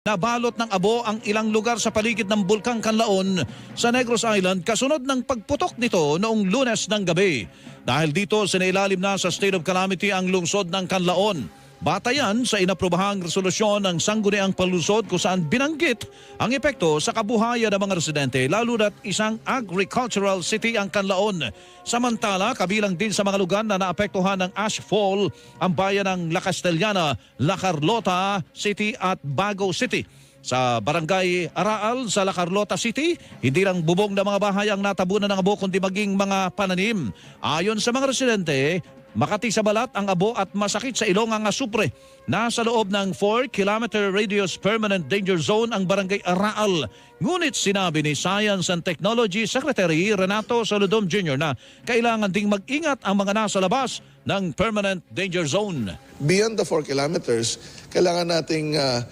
Nabalot ng abo ang ilang lugar sa paligid ng Bulkang Kanlaon sa Negros Island kasunod ng pagputok nito noong lunes ng gabi. Dahil dito sinailalim na sa state of calamity ang lungsod ng Kanlaon. Batayan sa inaprobahang resolusyon ng sangguniang palusod kung saan binanggit ang epekto sa kabuhayan ng mga residente lalo na't isang agricultural city ang Kanlaon. Samantala, kabilang din sa mga lugar na naapektuhan ng ashfall ang bayan ng La Castellana, La Carlota City at Bago City. Sa barangay Araal sa La Carlota City, hindi lang bubong na mga bahay ang natabunan ng abo kundi maging mga pananim. Ayon sa mga residente, Makati sa balat ang abo at masakit sa ilong ang asupre. Nasa loob ng 4-kilometer radius permanent danger zone ang barangay Araal. Ngunit sinabi ni Science and Technology Secretary Renato Saludom Jr. na kailangan ding mag-ingat ang mga nasa labas ng permanent danger zone. beyond the 4 kilometers, kailangan nating ah,